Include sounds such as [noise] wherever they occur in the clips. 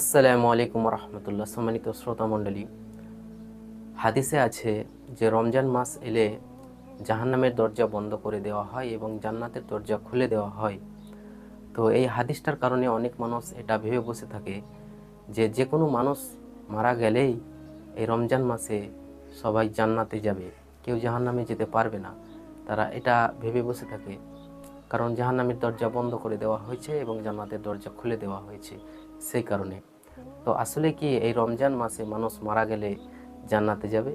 আসসালামু আলাইকুম রহমতুল্লাহ সম্মানিত শ্রোতা মণ্ডলী। হাদিসে আছে যে রমজান মাস এলে জাহান্নামের দরজা বন্ধ করে দেওয়া হয় এবং জান্নাতের দরজা খুলে দেওয়া হয়। তো এই হাদিসটার কারণে অনেক মানুষ এটা ভেবে বসে থাকে যে যে কোনো মানুষ মারা গেলেই এই রমজান মাসে সবাই জান্নাতে যাবে, কেউ জাহান্নামে যেতে পারবে না। তারা এটা ভেবে বসে থাকে, কারণ জাহান্নামের দরজা বন্ধ করে দেওয়া হয়েছে এবং জান্নাতের দরজা খুলে দেওয়া হয়েছে সেই কারণে। তো আসলে কি এই রমজান মাসে মানুষ মারা গেলে জান্নাতে যাবে?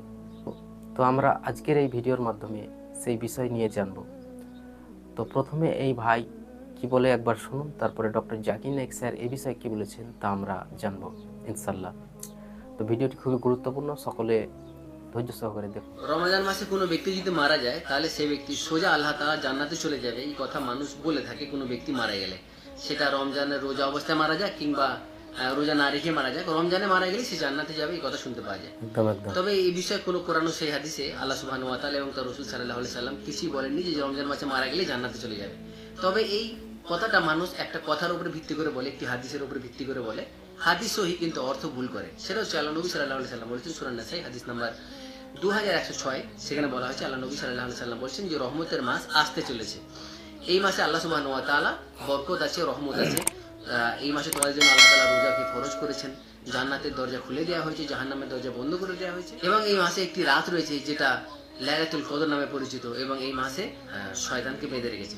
তো আমরা আজকের এই ভিডিওর মাধ্যমে সেই বিষয় নিয়ে জানব। তো প্রথমে এই ভাই কি বলে একবার শুনুন, তারপরে ডক্টর জাকির নাইক স্যার এই বিষয়ে কি বলেছেন তা আমরা জানব ইনশাল্লাহ তো ভিডিওটি খুবই গুরুত্বপূর্ণ, সকলে ধৈর্য সহকারে দেখুন। রমজান মাসে কোনো ব্যক্তি যদি মারা যায়, তাহলে সেই ব্যক্তি সোজা আল্লাহ তাআলা জান্নাতে চলে যাবে, এই কথা মানুষ বলে থাকে কোনো ব্যক্তি মারা গেলে। সেটা রমজানের রোজা অবস্থায় মারা যায় কিংবা রোজা না রেখে মারা যায় রমজানে মারা গেলে সে জান্নাতে যাবে এই কথা শুনতে পাওয়া যায়। তবে এই বিষয়ে কোনো কোরআন সেই হাদিসে আল্লাহ সুবহানাহু ওয়া তাআলা এবং তার রাসূল আলাইহি সাল্লাম কিছুই বলেননি যে রমজান মাসে মারা গেলে জান্নাতে চলে যাবে। তবে এই কথাটা মানুষ একটা কথার উপরে ভিত্তি করে বলে একটি হাদিসের উপরে ভিত্তি করে বলে। হাদিস সহি কিন্তু অর্থ ভুল করে। সেটা হচ্ছে আল্লাহ নবী আলাইহি সাল্লাম বলেছেন সূরা নাসাই হাদিস নাম্বার দু হাজার একশো ছয় সেখানে বলা হয়েছে আল্লাহ নবী সাল্লাহ সাল্লাম বলছেন যে রহমতের মাস আসতে চলেছে। এই মাসে আল্লাহ সুবাহ বরকত আছে রহমত আছে। এই মাসে তোমাদের জন্য আল্লাহ তাআলা রোজাকে ফরজ করেছেন। জান্নাতের দরজা খুলে দেওয়া হয়েছে জাহান্নামের দরজা বন্ধ করে দেওয়া হয়েছে। এবং এই মাসে একটি রাত রয়েছে যেটা লাইলাতুল কদর নামে পরিচিত এবং এই মাসে শয়তানকে বেঁধে রেখেছে।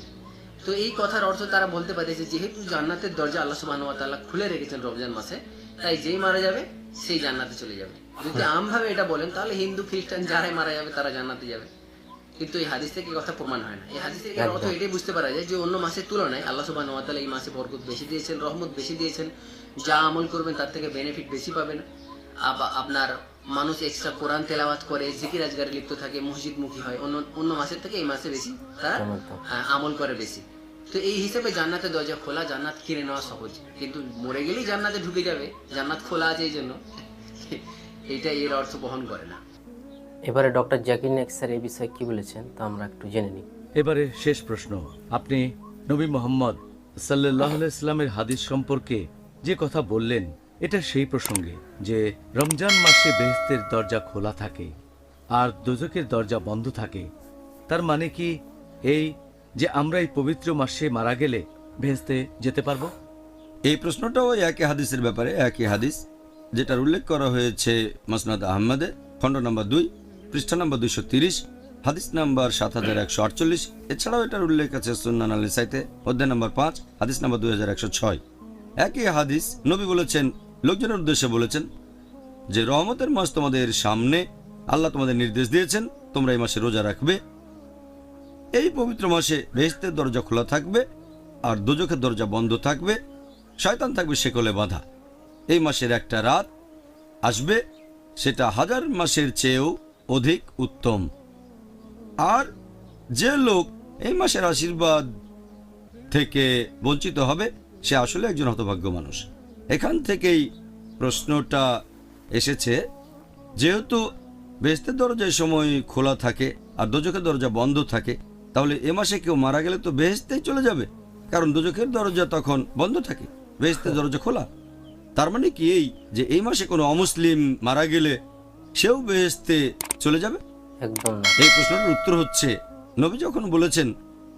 তো এই কথার অর্থ তারা বলতে পারে যে যেহেতু জান্নাতের দরজা আল্লাহ তাআলা খুলে রেখেছেন রমজান মাসে তাই যেই মারা যাবে সেই জান্নাতে চলে যাবে। যদি [laughs] আমভাবে এটা বলেন তাহলে হিন্দু খ্রিস্টান যারাই মারা যাবে তারা জান্নাতে যাবে। কিন্তু এই হাদিস থেকে কথা প্রমাণ হয় না? এই হাদিস থেকে অর্থ এটাই বুঝতে পারা যায় যে অন্য মাসের তুলনায় আল্লাহ সুবহানাহু ওয়া তাআলা এই মাসে বরকত বেশি দিয়েছেন রহমত বেশি দিয়েছেন। যা আমল করবেন তার থেকে বেনিফিট বেশি পাবেন। আপনার মানুষ এক্সট্রা কোরআন তেলাওয়াত করে জিকির আজগারে লিপ্ত থাকে মসজিদ মুখী হয়। অন্য অন্য মাসের থেকে এই মাসে বেশি তারা আহ, আমল করে বেশি। তো এই হিসেবে জান্নাতের দরজা খোলা জান্নাত কিনে নেওয়া সহজ। কিন্তু মরে গেলেই জান্নাতে ঢুকে যাবে। জান্নাত খোলা আছে এই জন্য। [laughs] এইটা এর অর্থ বহন করে না। এবারে ডক্টর জাকির নাইক স্যার এই বিষয়ে কি বলেছেন তা আমরা একটু জেনে নিই। এবারে শেষ প্রশ্ন। আপনি নবী মোহাম্মদ সাল্লাহ ইসলামের হাদিস সম্পর্কে যে কথা বললেন এটা সেই প্রসঙ্গে যে রমজান মাসে বেহেস্তের দরজা খোলা থাকে আর দোজকের দরজা বন্ধ থাকে তার মানে কি এই যে আমরা এই পবিত্র মাসে মারা গেলে বেহেস্তে যেতে পারব? এই প্রশ্নটাও একই হাদিসের ব্যাপারে একই হাদিস যেটার উল্লেখ করা হয়েছে মসনাদ আহমদে খণ্ড নম্বর দুই। পৃষ্ঠা নম্বর দুইশো তিরিশ, হাদিস নাম্বার সাত হাজার একশো আটচল্লিশ, এছাড়াও এটার উল্লেখ আছে সুন্নান আলী সাইতে, অধ্যায় নম্বর পাঁচ, হাদিস নাম্বার দুই হাজার একশো ছয়। একই হাদিস নবী বলেছেন, লোকজনের উদ্দেশ্যে বলেছেন যে, রহমতের মাস তোমাদের সামনে, আল্লাহ তোমাদের নির্দেশ দিয়েছেন, তোমরা এই মাসে রোজা রাখবে। এই পবিত্র মাসে বেহেস্তের দরজা খোলা থাকবে, আর দোজখের দরজা বন্ধ থাকবে, শয়তান থাকবে শেকলে বাঁধা। এই মাসের একটা রাত আসবে, সেটা হাজার মাসের চেয়েও অধিক উত্তম। আর যে লোক এই মাসের আশীর্বাদ থেকে বঞ্চিত হবে, সে আসলে একজন হতভাগ্য মানুষ। এখান থেকেই প্রশ্নটা এসেছে, যেহেতু বেস্তের দরজা এই সময় খোলা থাকে আর দোজখের দরজা বন্ধ থাকে, তাহলে এ মাসে কেউ মারা গেলে তো বেহেস্তেই চলে যাবে। কারণ দোজখের দরজা তখন বন্ধ থাকে, বেহেস্তের দরজা খোলা। তার মানে কি এই যে এই মাসে কোনো অমুসলিম মারা গেলে সেও বেহেস্তে চলে যাবে? একদম না। এই প্রশ্নটার উত্তর হচ্ছে নবী যখন বলেছেন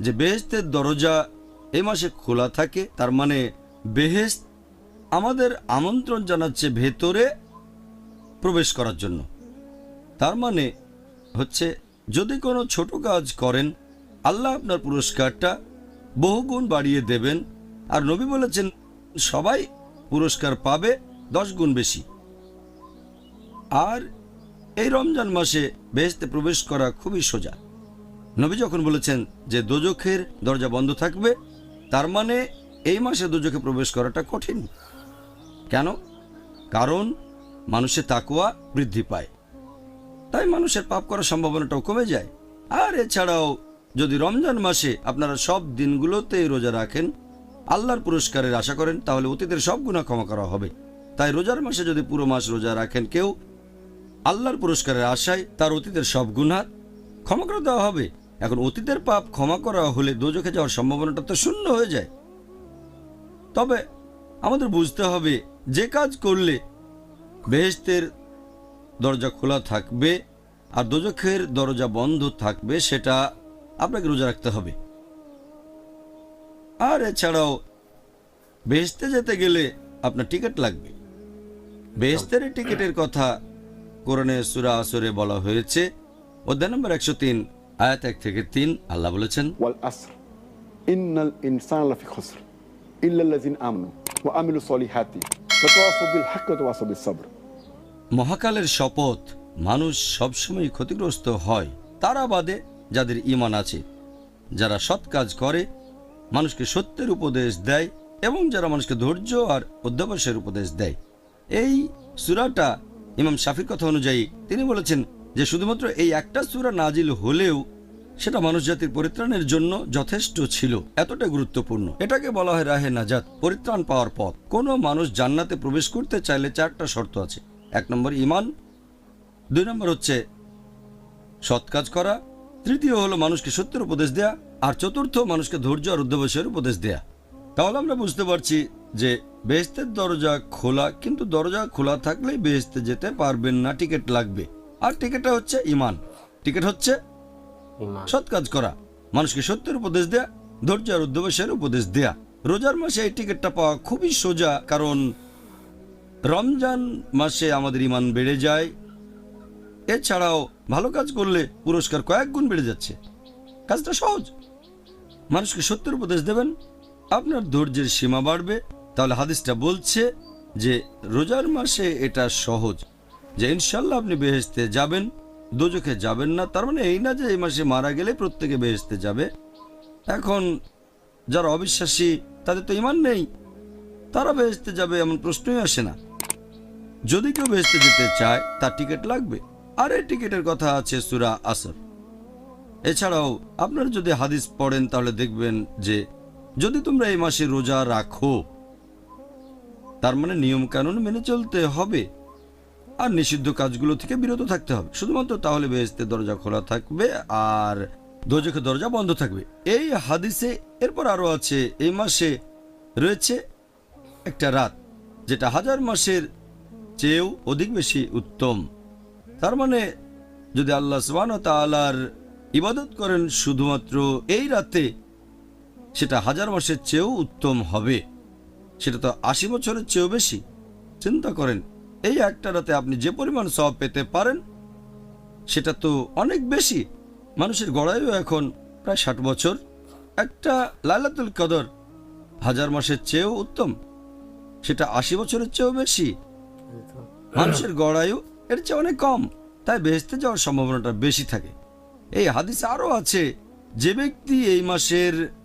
যে বেহেস্তের দরজা এ মাসে খোলা থাকে তার মানে বেহেস্ত আমাদের আমন্ত্রণ জানাচ্ছে ভেতরে প্রবেশ করার জন্য। তার মানে হচ্ছে যদি কোনো ছোট কাজ করেন আল্লাহ আপনার পুরস্কারটা বহুগুণ বাড়িয়ে দেবেন। আর নবী বলেছেন সবাই পুরস্কার পাবে দশ গুণ বেশি। আর এই রমজান মাসে বেহেস্তে প্রবেশ করা খুবই সোজা। নবী যখন বলেছেন যে দোজখের দরজা বন্ধ থাকবে, তার মানে এই মাসে দোজখে প্রবেশ করাটা কঠিন। কেন? কারণ মানুষের তাকুয়া বৃদ্ধি পায়। তাই মানুষের পাপ করার সম্ভাবনাটাও কমে যায়। আর এছাড়াও যদি রমজান মাসে আপনারা সব দিনগুলোতে রোজা রাখেন, আল্লাহর পুরস্কারের আশা করেন, তাহলে অতীতের সব গুণা ক্ষমা করা হবে। তাই রোজার মাসে যদি পুরো মাস রোজা রাখেন কেউ আল্লাহর পুরস্কারের আশায় তার অতীতের সব গুণা ক্ষমা করে দেওয়া হবে। এখন অতীতের পাপ ক্ষমা করা হলে দোজখে যাওয়ার সম্ভাবনাটা তো শূন্য হয়ে যায়। তবে আমাদের বুঝতে হবে, যে কাজ করলে বেহেস্তের দরজা খোলা থাকবে আর দোজখের দরজা বন্ধ থাকবে, সেটা আপনাকে রোজা রাখতে হবে। আর এছাড়াও বেহেস্তে যেতে গেলে আপনার টিকিট লাগবে। বেহেস্তের টিকিটের কথা কোরআনে সুরা আসরে বলা হয়েছে। অধ্যায় নম্বর একশো তিন আয়াত এক থেকে তিন আল্লাহ বলেছেন ওয়া মহাকালের শপথ মানুষ সবসময় ক্ষতিগ্রস্ত হয় তারা বাদে যাদের ইমান আছে। যারা সৎ কাজ করে মানুষকে সত্যের উপদেশ দেয় এবং যারা মানুষকে ধৈর্য আর অধ্যাবাসের উপদেশ দেয়। এই সুরাটা ইমাম শাফির কথা অনুযায়ী তিনি বলেছেন যে শুধুমাত্র এই একটা সুরা নাজিল হলেও সেটা মানুষ জাতির পরিত্রাণের জন্য যথেষ্ট ছিল। এতটা গুরুত্বপূর্ণ। এটাকে বলা হয় রাহে নাজাত, পরিত্রাণ পাওয়ার পথ। কোনো মানুষ জান্নাতে প্রবেশ করতে চাইলে চারটা শর্ত আছে। এক নম্বর ইমান দুই নম্বর হচ্ছে সৎ কাজ করা, তৃতীয় হলো মানুষকে সত্যের উপদেশ দেয়া, আর চতুর্থ মানুষকে ধৈর্য আর অধ্যবসায়ের উপদেশ দেয়া। তাহলে আমরা বুঝতে পারছি যে বেহেস্তের দরজা খোলা কিন্তু দরজা খোলা থাকলেই বেহেস্তে যেতে পারবেন না টিকিট লাগবে। আর টিকিটটা হচ্ছে ইমান। টিকিট হচ্ছে সৎ কাজ করা। মানুষকে সত্যের উপদেশ দেয়া ধৈর্য আর উপদেশ দেয়া। রোজার মাসে এই টিকিটটা পাওয়া খুবই সোজা কারণ রমজান মাসে আমাদের ইমান বেড়ে যায়। এছাড়াও ভালো কাজ করলে পুরস্কার কয়েক গুণ বেড়ে যাচ্ছে। কাজটা সহজ। মানুষকে সত্যের উপদেশ দেবেন আপনার ধৈর্যের সীমা বাড়বে। তাহলে হাদিসটা বলছে যে, রোজার মাসে এটা সহজ। যে ইনশাল্লাহ আপনি বেহেস্তে যাবেন, দোজখে যাবেন না। তার মানে এই না যে এই মাসে মারা গেলে প্রত্যেকে বেহেস্তে যাবে। এখন যারা অবিশ্বাসী, তাদের তো ইমান নেই। তারা বেহেস্তে যাবে এমন প্রশ্নই আসে না। যদি কেউ বেহেস্তে যেতে চায়, তার টিকিট লাগবে। আর এই টিকিটের কথা আছে সুরা আসর। এছাড়াও, আপনারা যদি হাদিস পড়েন, তাহলে দেখবেন যে যদি তোমরা এই মাসে রোজা রাখো, তার মানে নিয়ম কানুন মেনে চলতে হবে। আর নিষিদ্ধ কাজগুলো থেকে বিরত থাকতে হবে। শুধুমাত্র তাহলে বেহেস্তের দরজা খোলা থাকবে আর দোজখের দরজা বন্ধ থাকবে। এই হাদিসে এরপর আরও আছে, এই মাসে রয়েছে একটা রাত, যেটা হাজার মাসের চেয়েও অধিক বেশি উত্তম। তার মানে যদি আল্লাহ সুবান তালার ইবাদত করেন, শুধুমাত্র এই রাতে সেটা হাজার মাসের চেয়েও উত্তম হবে। সেটা তো আশি বছরের চেয়েও বেশি। চিন্তা করেন, এই একটা রাতে আপনি যে পরিমাণ সব পেতে পারেন, সেটা তো অনেক বেশি। মানুষের গড়াইও এখন প্রায় ষাট বছর। একটা লালাতুল কদর হাজার মাসের চেয়েও উত্তম। সেটা আশি বছরের চেয়েও বেশি। মানুষের গড়ায়ু এর চেয়ে অনেক কম। তাই বেহেস্তে যাওয়ার সম্ভাবনাটা বেশি থাকে। এই হাদিসে আরও আছে, যে ব্যক্তি এই মাসের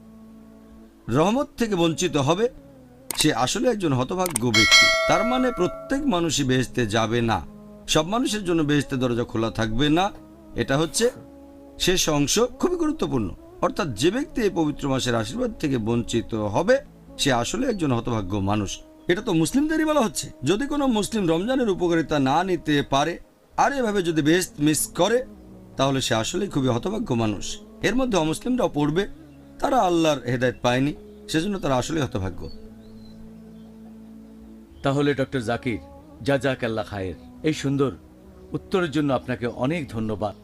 রহমত থেকে বঞ্চিত হবে। সে আসলে একজন হতভাগ্য ব্যক্তি। তার মানে প্রত্যেক মানুষই বেহেস্তে যাবে না। সব মানুষের জন্য বেহেস্তে দরজা খোলা থাকবে না। এটা হচ্ছে শেষ অংশ, খুবই গুরুত্বপূর্ণ। অর্থাৎ যে ব্যক্তি এই পবিত্র মাসের আশীর্বাদ থেকে বঞ্চিত হবে, সে আসলে একজন হতভাগ্য মানুষ। এটা তো মুসলিমদেরই বলা হচ্ছে। যদি কোনো মুসলিম রমজানের উপকারিতা না নিতে পারে, আর এভাবে যদি বেহেস্ত মিস করে, তাহলে সে আসলেই খুবই হতভাগ্য মানুষ। এর মধ্যে অমুসলিমরাও পড়বে। তারা আল্লাহর হেদায়ত পায়নি সেজন্য তারা আসলে হতভাগ্য। তাহলে ডক্টর জাকির যা যাক আল্লাহ খায়ের এই সুন্দর উত্তরের জন্য আপনাকে অনেক ধন্যবাদ।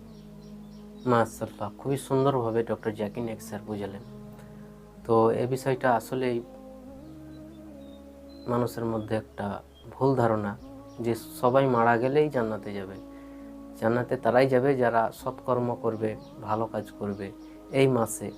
মাসাল্লাহ খুবই সুন্দরভাবে ডক্টর জাকির নেক স্যার বুঝালেন। তো এ বিষয়টা আসলেই মানুষের মধ্যে একটা ভুল ধারণা যে সবাই মারা গেলেই জান্নাতে যাবে। জান্নাতে তারাই যাবে যারা সৎকর্ম করবে ভালো কাজ করবে এই মাসে।